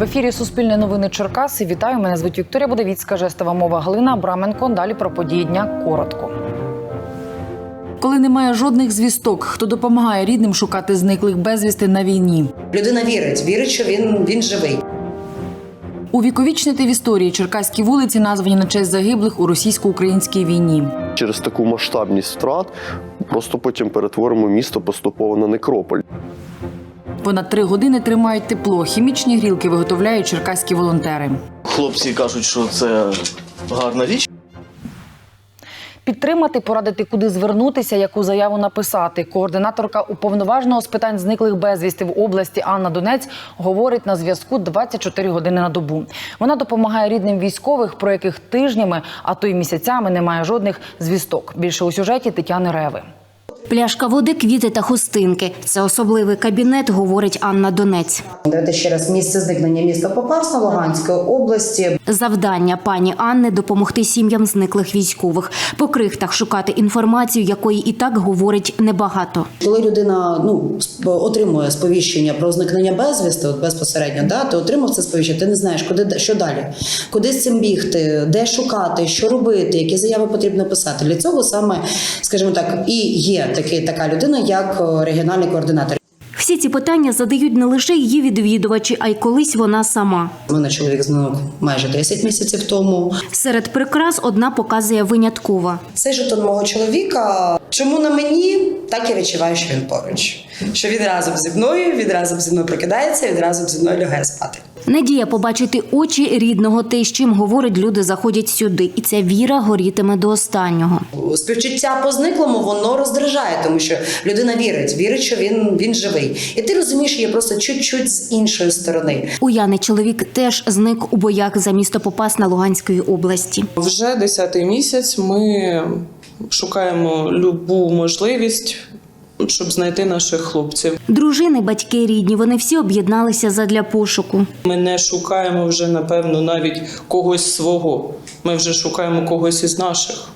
В ефірі Суспільне новини Черкаси. Вітаю. Мене звуть Вікторія Будовіцька, жестова мова Галина Абраменко. Далі про події дня коротко. Коли немає жодних звісток, хто допомагає рідним шукати зниклих безвісти на війні. Людина вірить, вірить, що він, він живий. Увіковічнити в історії черкаські вулиці, названі на честь загиблих у російсько-українській війні. Через таку масштабність втрат просто потім перетворимо місто поступово на некрополь. Понад три години тримають тепло. Хімічні грілки виготовляють черкаські волонтери. Хлопці кажуть, що це гарна річ. Підтримати, порадити, куди звернутися, яку заяву написати. Координаторка уповноваженого з питань зниклих безвісти в області Анна Донець говорить на зв'язку 24 години на добу. Вона допомагає рідним військових, про яких тижнями, а то й місяцями немає жодних звісток. Більше у сюжеті Тетяни Реви. Пляшка води, квіти та хустинки. Це особливий кабінет, говорить Анна Донець. Давайте ще раз місце зникнення міста Попасна Луганської області. Завдання пані Анни допомогти сім'ям зниклих військових, по крихтах шукати інформацію, якої і так говорить небагато. Коли людина ну отримує сповіщення про зникнення безвісти, от безпосередньо, да, ти отримав це сповіщення, ти не знаєш, куди що далі, куди з цим бігти, де шукати, що робити, які заяви потрібно писати. Для цього саме, скажімо так, і є такий така людина, як е, регіональний координатор. Всі ці питання задають не лише її відвідувачі, а й колись вона сама. Мене чоловік зник майже 10 місяців тому. Серед прикрас одна показує виняткова. Цей жетон мого чоловіка. Чому на мені? Так я відчуваю, що він поруч. Що він разом зі мною, він разом зі мною прокидається, він разом зі мною лягає спати. Надія побачити очі рідного, те, з чим говорить, люди заходять сюди, і ця віра горітиме до останнього. Співчуття по зниклому воно роздражає, тому що людина вірить, вірить, що він, він живий. І ти розумієш, є просто чуть-чуть з іншої сторони. У Яни чоловік теж зник у боях за місто Попасна Луганської області. Вже десятий місяць ми шукаємо любу можливість, щоб знайти наших хлопців. Дружини, батьки, рідні, вони всі об'єдналися задля пошуку. Ми не шукаємо вже, напевно, навіть когось свого. Ми вже шукаємо когось із наших.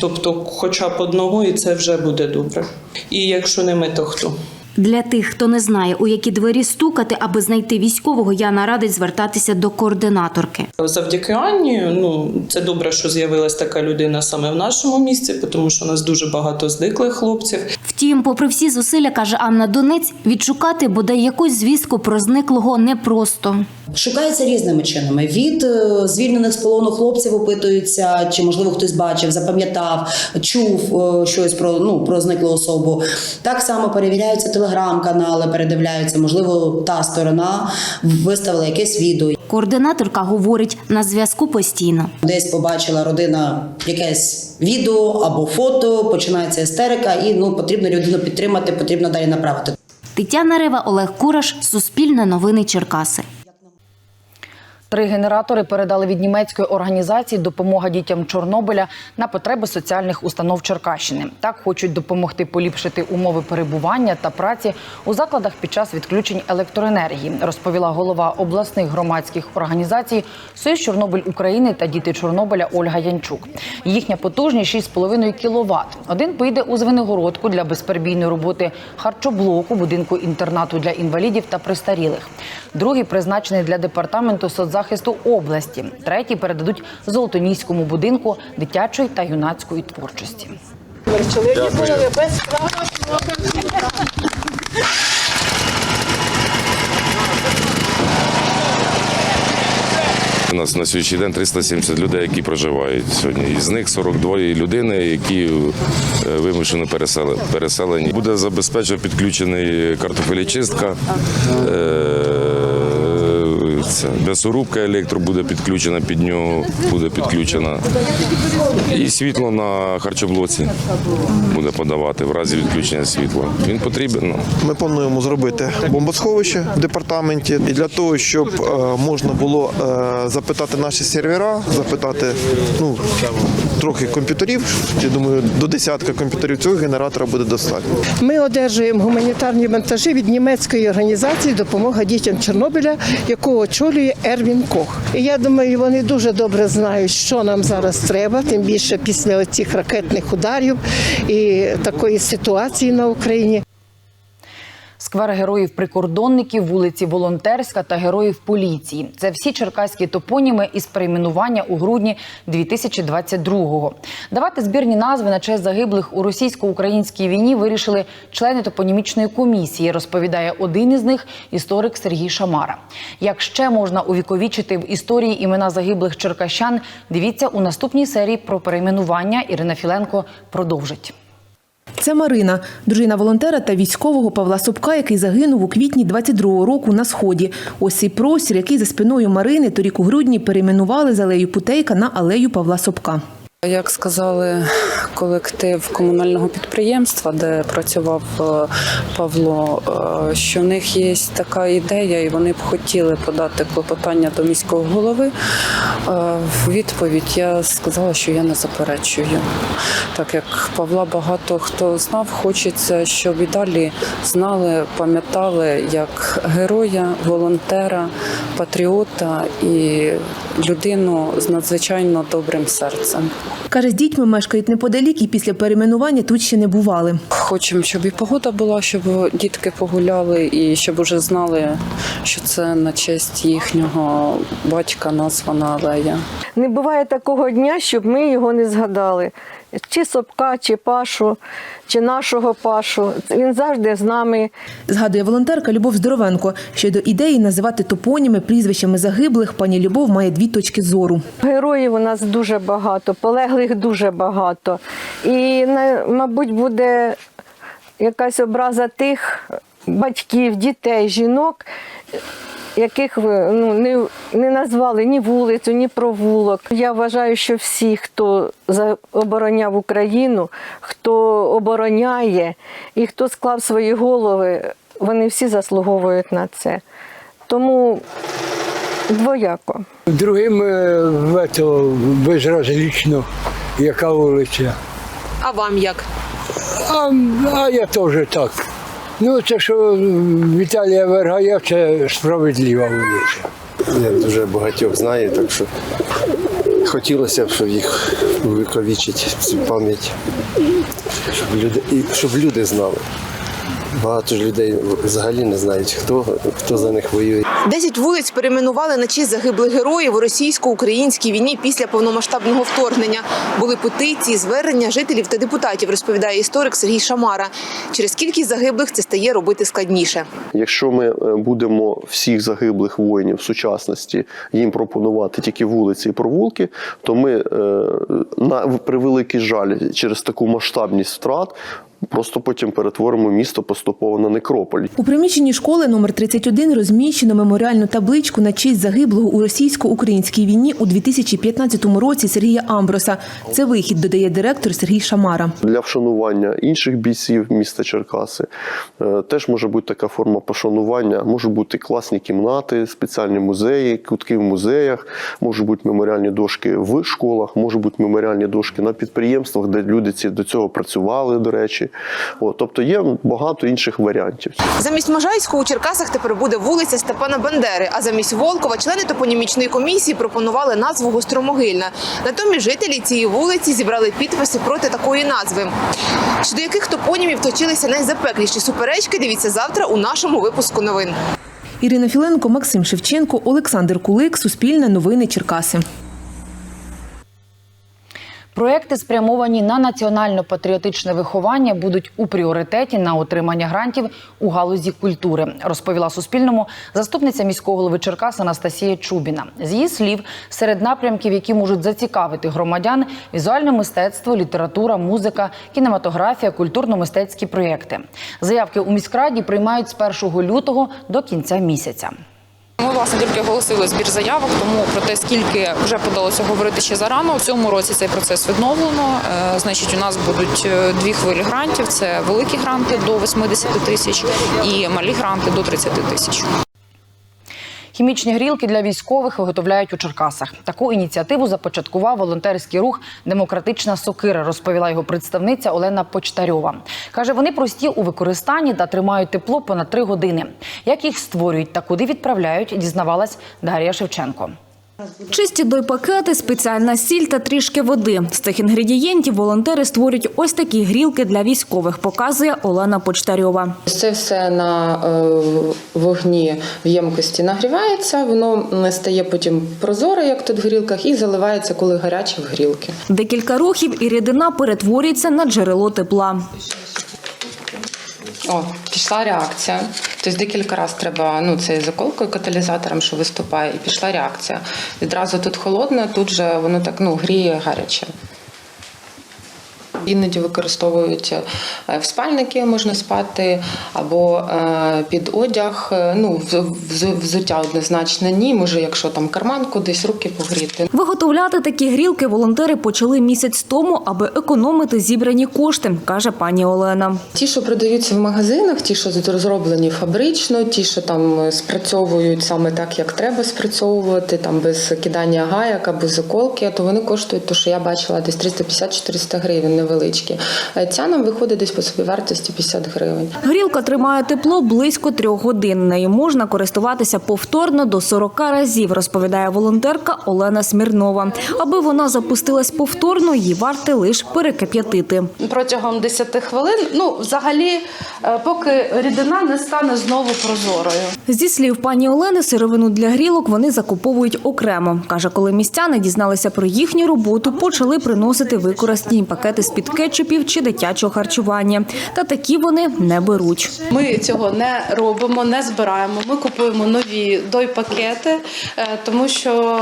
Тобто, хоча б одного, і це вже буде добре. І якщо не ми, то хто? Для тих, хто не знає, у які двері стукати, аби знайти військового, Яна радить звертатися до координаторки. Завдяки Анні, ну це добре, що з'явилась така людина саме в нашому місці, тому що у нас дуже багато зниклих хлопців. Втім, попри всі зусилля, каже Анна Донець, відшукати бодай якусь звістку про зниклого непросто. Шукається різними чинами. Від е, звільнених з полону хлопців опитуються, чи можливо хтось бачив, запам'ятав, чув е, щось про ну про зниклу особу. Так само перевіряються телеграм-канали, передивляються. Можливо, та сторона виставила якесь відео. Координаторка говорить на зв'язку постійно. Десь побачила родина якесь відео або фото, починається істерика, і ну потрібно людину підтримати, потрібно далі направити. Тетяна Рева, Олег Кураш, Суспільне новини Черкаси. Три генератори передали від німецької організації допомога дітям Чорнобиля на потреби соціальних установ Черкащини. Так хочуть допомогти поліпшити умови перебування та праці у закладах під час відключень електроенергії, розповіла голова обласних громадських організацій Союз Чорнобиль України та діти Чорнобиля Ольга Янчук. Їхня потужність 6,5 кВт. Один поїде у Звенигородку для безперебійної роботи харчоблоку, будинку інтернату для інвалідів та престарілих. Другий призначений для департаменту соцзахисту області. Третій передадуть Золотоніському будинку дитячої та юнацької творчості. У нас на сьогоднішній день 370 людей, які проживають сьогодні. Із них 42 людини, які е, вимушено переселені. Буде забезпечено підключений картофелічистка. Е, Це м'ясорубка електро буде підключена під нього, буде підключена. І світло на харчоблоці буде подавати в разі відключення світла. Він потрібен. ну. Ми плануємо зробити бомбосховище в департаменті і для того, щоб е, можна було е, запитати наші сервера, запитати ну трохи комп'ютерів. Я думаю, до десятка комп'ютерів цього генератора буде достатньо. Ми одержуємо гуманітарні вантажі від німецької організації Допомога дітям Чорнобиля, яку очолює Ервін Кох. І я думаю, вони дуже добре знають, що нам зараз треба, тим більше після цих ракетних ударів і такої ситуації на Україні. Сквер героїв прикордонників, вулиці Волонтерська та героїв поліції. Це всі черкаські топоніми із перейменування у грудні 2022-го. Давати збірні назви на честь загиблих у російсько-українській війні вирішили члени топонімічної комісії. Розповідає один із них історик Сергій Шамара. Як ще можна увіковічити в історії імена загиблих черкащан? Дивіться у наступній серії про перейменування. Ірина Філенко продовжить. Це Марина, дружина волонтера та військового Павла Собка, який загинув у квітні 22-го року на сході. Ось цей простір, який за спиною Марини торік у грудні перейменували з алею Путейка на алею Павла Собка. Як сказали колектив комунального підприємства, де працював е, Павло, е, що в них є така ідея, і вони б хотіли подати клопотання до міського голови. Е, В відповідь я сказала, що я не заперечую. Так як Павла багато хто знав, хочеться, щоб і далі знали, пам'ятали як героя, волонтера, патріота і людину з надзвичайно добрим серцем. Каже, з дітьми мешкають неподалік і після перейменування тут ще не бували. Хочемо, щоб і погода була, щоб дітки погуляли, і щоб уже знали, що це на честь їхнього батька названа алея. Не буває такого дня, щоб ми його не згадали. Чи Сопка, чи Пашу, чи нашого Пашу. Він завжди з нами. Згадує волонтерка Любов Здоровенко. Щодо ідеї називати топоніми прізвищами загиблих, пані Любов має дві точки зору. Героїв у нас дуже багато, полеглих дуже багато. І, мабуть, буде якась образа тих батьків, дітей, жінок, яких ви, ну, не, не назвали ні вулицю, ні провулок. Я вважаю, що всі, хто обороняв Україну, хто обороняє і хто склав свої голови, вони всі заслуговують на це. Тому двояко. Другим е, безразлічно, яка вулиця. А вам як? А, а я теж так. Ну, це що Віталія Вергая, це справедлива вулиця. Я дуже багатьох знаю, так що хотілося б, щоб їх виковічити цю пам'ять, щоб люди, і щоб люди знали. Багато ж людей взагалі не знають, хто, хто за них воює. Десять вулиць перейменували на честь загиблих героїв у російсько-українській війні після повномасштабного вторгнення. Були петиції, звернення жителів та депутатів, розповідає історик Сергій Шамара. Через кількість загиблих це стає робити складніше. Якщо ми е, будемо всіх загиблих воїнів в сучасності їм пропонувати тільки вулиці і провулки, то ми е, на превеликий жаль через таку масштабність втрат просто потім перетворимо місто поступово на некрополь. У приміщенні школи номер 31 розміщено меморіальну табличку на честь загиблого у російсько-українській війні у 2015 році Сергія Амброса. Це вихід, додає директор Сергій Шамара. Для вшанування інших бійців міста Черкаси е, теж може бути така форма пошанування. Можуть бути класні кімнати, спеціальні музеї, кутки в музеях, можуть бути меморіальні дошки в школах, можуть бути меморіальні дошки на підприємствах, де люди ці до цього працювали, до речі. От, тобто є багато інших варіантів. Замість Можайського у Черкасах тепер буде вулиця Степана Бандери, а замість Волкова члени топонімічної комісії пропонували назву Гостромогильна. Натомість жителі цієї вулиці зібрали підписи проти такої назви. Щодо яких топонімів точилися найзапекліші суперечки, дивіться завтра у нашому випуску новин. Ірина Філенко, Максим Шевченко, Олександр Кулик, Суспільне новини Черкаси. Проекти, спрямовані на національно-патріотичне виховання, будуть у пріоритеті на отримання грантів у галузі культури, розповіла Суспільному заступниця міського голови Черкас Анастасія Чубіна. З її слів, серед напрямків, які можуть зацікавити громадян, візуальне мистецтво, література, музика, кінематографія, культурно-мистецькі проєкти. Заявки у міськраді приймають з 1 лютого до кінця місяця. Ми власне тільки оголосили збір заявок, тому про те, скільки вже подалося говорити ще зарано. У цьому році цей процес відновлено. Е, Значить, у нас будуть е, дві хвилі грантів: це великі гранти до 80 тисяч і малі гранти до 30 тисяч. Хімічні грілки для військових виготовляють у Черкасах. Таку ініціативу започаткував волонтерський рух Демократична сокира, розповіла його представниця Олена Почтарьова. Каже, вони прості у використанні та тримають тепло понад три години. Як їх створюють та куди відправляють, дізнавалась Дар'я Шевченко. Чисті дойпакети, спеціальна сіль та трішки води. З цих інгредієнтів волонтери створюють ось такі грілки для військових, показує Олена Почтарьова. Це все на е, вогні в ємкості нагрівається, воно не стає потім прозоре, як тут в грілках, і заливається, коли гаряче в грілки. Декілька рухів і рідина перетворюється на джерело тепла. О, пішла реакція. Тобто декілька разів треба ну це заколкою каталізатором, що виступає, і пішла реакція. Відразу тут холодно, тут же воно так ну гріє гаряче. Іноді використовують е, в спальники, можна спати, або е, під одяг. Е, Ну, вз- вз- взуття однозначно ні. Може, якщо там карман кудись руки погріти. Виготовляти такі грілки волонтери почали місяць тому, аби економити зібрані кошти, каже пані Олена. Ті, що продаються в магазинах, ті, що розроблені фабрично, ті, що там спрацьовують саме так, як треба спрацьовувати, там без кидання гаяк або заколки, то вони коштують, то що я бачила, десь 350-400 гривень невеличкі. Е, Ця нам виходить десь по собівартості 50 гривень. Грілка тримає тепло близько трьох годин. Нею можна користуватися повторно до 40 разів, розповідає волонтерка Олена Смірнова. Аби вона запустилась повторно, її варте лише перекип'ятити. протягом 10 хвилин. Ну, взагалі, е, поки рідина не стане знову прозорою. Зі слів пані Олени, сировину для грілок вони закуповують окремо. Каже, коли містяни дізналися про їхню роботу, почали приносити використані пакети з-під кетчупів чи дитячого харчування. Та такі вони не беруть. Ми цього не робимо, не збираємо. Ми купуємо нові дой-пакети, е, тому що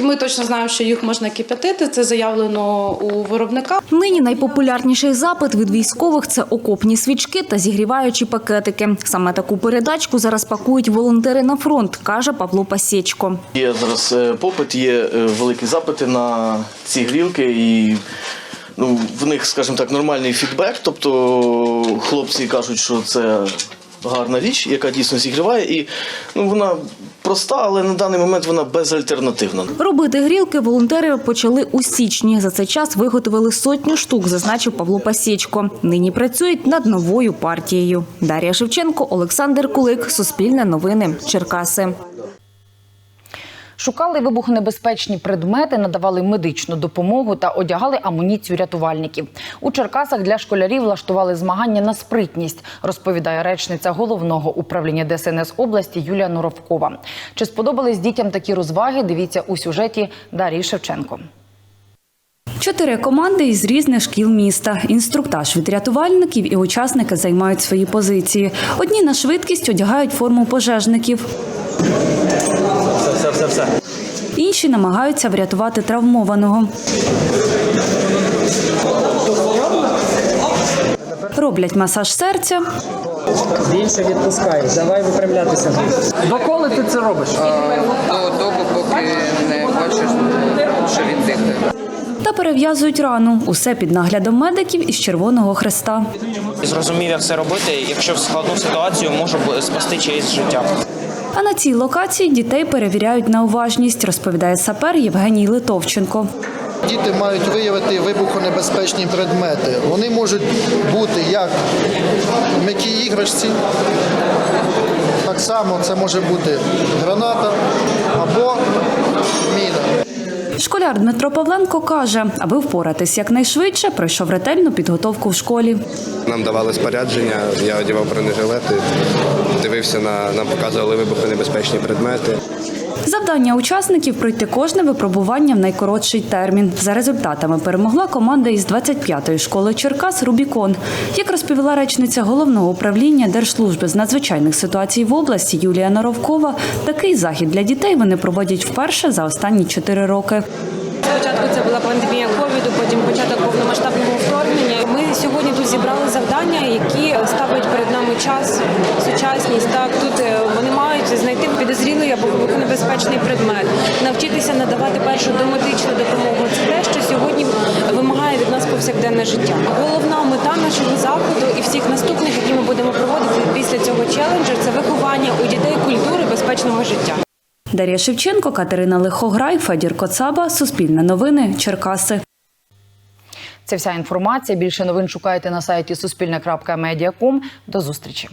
ми точно знаємо, що їх можна кип'ятити. Це заявлено у виробника. Нині найпопулярніший запит від військових це окопні свічки та зігріваючі пакетики. Саме таку передачку зараз пакують волонтери на фронт, каже Павло Пасєчко. Є зараз е, попит, є е, великі запити на ці грілки і. Ну, в них, скажімо так, нормальний фідбек. Тобто хлопці кажуть, що це гарна річ, яка дійсно зігріває, і ну, вона проста, але на даний момент вона безальтернативна. Робити грілки волонтери почали у січні. За цей час виготовили сотню штук, зазначив Павло Пасєчко. Нині працюють над новою партією. Дар'я Шевченко, Олександр Кулик, Суспільне новини, Черкаси. Шукали вибухонебезпечні предмети, надавали медичну допомогу та одягали амуніцію рятувальників. У Черкасах для школярів влаштували змагання на спритність, розповідає речниця головного управління ДСНС області Юлія Норовкова. Чи сподобались дітям такі розваги? Дивіться у сюжеті Дарії Шевченко. Чотири команди із різних шкіл міста. Інструктаж від рятувальників і учасники займають свої позиції. Одні на швидкість одягають форму пожежників. Все. Інші намагаються врятувати травмованого. Роблять масаж серця, Більше відпускай, давай випрямлятися. Доколи ти це робиш? До доби, поки не бачиш, що він дихає. та перев'язують рану. Усе під наглядом медиків із Червоного Хреста. Зрозумів, як це робити. Якщо в складну ситуацію можу спасти чиєсь життя. А на цій локації дітей перевіряють на уважність, розповідає сапер Євгеній Литовченко. Діти мають виявити вибухонебезпечні предмети. Вони можуть бути як м'які іграшці, так само це може бути граната або міна. Школяр Дмитро Павленко каже, аби впоратись якнайшвидше, пройшов ретельну підготовку в школі. Нам давали спорядження, я одягав бронежилети, дивився на нам показували вибухонебезпечні предмети. Завдання учасників пройти кожне випробування в найкоротший термін. За результатами перемогла команда із 25-ї школи Черкас Рубікон. Як розповіла речниця головного управління Держслужби з надзвичайних ситуацій в області Юлія Наровкова, такий захід для дітей вони проводять вперше за останні чотири роки. Спочатку це була пандемія ковіду, потім початок повномасштабного вторгнення. Ми сьогодні тут зібрали завдання, які ставить перед нами час, сучасність. Так тут е, знайти підозрілий або вибухонебезпечний предмет, навчитися надавати першу домедичну допомогу. Це те, що сьогодні вимагає від нас повсякденне життя. Головна мета нашого заходу і всіх наступних, які ми будемо проводити після цього челенджу, це виховання у дітей культури безпечного життя. Дар'я Шевченко, Катерина Лихограй, Федір Коцаба, Суспільне новини, Черкаси. Це вся інформація. Більше новин шукайте на сайті суспільне.медіаком. До зустрічі.